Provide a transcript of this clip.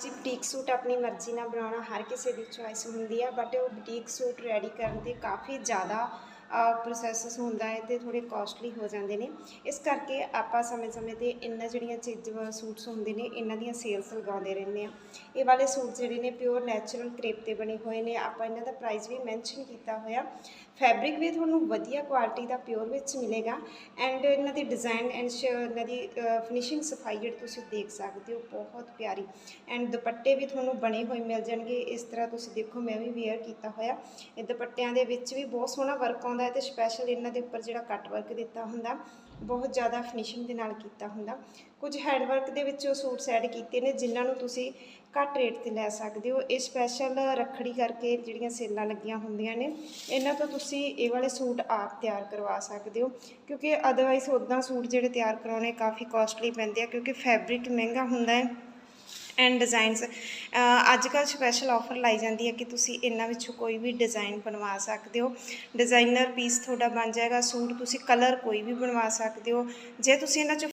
ਜੀ boutique suit ਆਪਣੀ ਮਰਜ਼ੀ ਨਾਲ ਬਣਾਉਣਾ ਹਰ ਕਿਸੇ ਦੀ ਚੋਇਸ ਹੁੰਦੀ ਆ ਬਟ ਉਹ ਬੁਟੀਕ ਸੂਟ ਰੈਡੀ ਕਰਨ ਤੇ ਕਾਫੀ ਜ਼ਿਆਦਾ ਪ੍ਰੋਸੈਸਸ ਹੁੰਦਾ ਹੈ ਤੇ ਥੋੜੇ ਕਾਸਟਲੀ ਹੋ ਜਾਂਦੇ ਨੇ। ਇਸ ਕਰਕੇ ਆਪਾਂ ਸਮੇਂ-ਸਮੇਂ ਤੇ ਇਹਨਾਂ ਜਿਹੜੀਆਂ ਚੀਜ਼, ਸੂਟਸ ਹੁੰਦੇ ਨੇ, ਇਹਨਾਂ ਦੀਆਂ ਸੇਲਸ ਲਗਾਉਂਦੇ ਰਹਿੰਦੇ ਆ ਇਹ ਵਾਲੇ ਸੂਟ ਜਿਹੜੇ ਨੇ ਪਿਓਰ ਨੈਚੁਰਲ ਕ੍ਰੇਪ ਤੇ ਬਣੇ ਹੋਏ ਨੇ। ਆਪਾਂ ਇਹਨਾਂ ਦਾ ਪ੍ਰਾਈਸ ਵੀ ਮੈਂਸ਼ਨ ਕੀਤਾ ਹੋਇਆ। ਫੈਬਰਿਕ ਵੀ ਤੁਹਾਨੂੰ ਵਧੀਆ ਕੁਆਲਿਟੀ ਦਾ ਪਿਓਰ ਵਿੱਚ ਮਿਲੇਗਾ ਐਂਡ ਇਹਨਾਂ ਦੀ ਡਿਜ਼ਾਈਨ ਐਂਡ ਇਹਨਾਂ ਦੀ ਫਿਨਿਸ਼ਿੰਗ ਸਫ਼ਾਈ ਜਿਹੜੀ ਤੁਸੀਂ ਦੇਖ ਸਕਦੇ ਹੋ, ਬਹੁਤ ਪਿਆਰੀ। ਐਂਡ ਦੁਪੱਟੇ ਵੀ ਤੁਹਾਨੂੰ ਬਣੇ ਹੋਏ ਮਿਲ ਜਾਣਗੇ। ਇਸ ਤਰ੍ਹਾਂ ਤੁਸੀਂ ਦੇਖੋ, ਮੈਂ ਵੀ ਵੇਅਰ ਕੀਤਾ ਹੋਇਆ। ਇਹ ਦੁਪੱਟਿਆਂ ਦੇ ਵਿੱਚ ਵੀ ਬਹੁਤ ਸੋਹਣਾ ਵਰਕ ਆਉਂਦਾ ਹੈ ਤੇ ਸਪੈਸ਼ਲ ਇਹਨਾਂ ਦੇ ਉੱਪਰ ਜਿਹੜਾ ਕੱਟ ਵਰਕ ਦਿੱਤਾ ਹੁੰਦਾ, ਬਹੁਤ ਜ਼ਿਆਦਾ ਫਿਨਿਸ਼ਿੰਗ ਦੇ ਨਾਲ ਕੀਤਾ ਹੁੰਦਾ। ਕੁਝ ਹੈਂਡ ਵਰਕ ਦੇ ਵਿੱਚ ਉਹ ਸੂਟਸ ਐਡ ਕੀਤੇ ਨੇ, ਜਿਨ੍ਹਾਂ ਨੂੰ ਤੁਸੀਂ ਘੱਟ ਰੇਟ ਤੇ ਲੈ ਸਕਦੇ ਹੋ। ਇਹ ਸਪੈਸ਼ਲ ਰੱਖੜੀ ਕਰਕੇ ਜਿਹੜੀਆਂ ਸੇਲਾਂ ਲੱਗੀਆਂ ਹੁੰਦੀਆਂ ਨੇ, ਇਹਨਾਂ ਤੋਂ ਤੁਸੀਂ ਇਹ ਵਾਲੇ ਸੂਟ ਆਪ ਤਿਆਰ ਕਰਵਾ ਸਕਦੇ ਹੋ। ਕਿਉਂਕਿ ਅਦਰਵਾਈਜ਼ ਉਦਾਂ ਸੂਟ ਜਿਹੜੇ ਤਿਆਰ ਕਰਾਉਣੇ ਕਾਫੀ ਕਾਸਟਲੀ ਪੈਂਦੇ ਆ, ਕਿਉਂਕਿ ਫੈਬਰਿਕ ਮਹਿੰਗਾ ਹੁੰਦਾ ਹੈ। ਐਂਡ ਡਿਜ਼ਾਈਨਸ ਅੱਜ ਕੱਲ੍ਹ ਸਪੈਸ਼ਲ ਆਫਰ ਲਾਈ ਜਾਂਦੀ ਹੈ ਕਿ ਤੁਸੀਂ ਇਹਨਾਂ ਵਿੱਚੋਂ ਕੋਈ ਵੀ ਡਿਜ਼ਾਈਨ ਬਣਵਾ ਸਕਦੇ ਹੋ। ਡਿਜ਼ਾਈਨਰ ਪੀਸ ਤੁਹਾਡਾ ਬਣ ਜਾਏਗਾ, ਸੂਟ ਤੁਸੀਂ ਕਲਰ ਕੋਈ ਵੀ ਬਣਵਾ ਸਕਦੇ ਹੋ। ਜੇ ਤੁਸੀਂ ਇਹਨਾਂ 'ਚੋਂ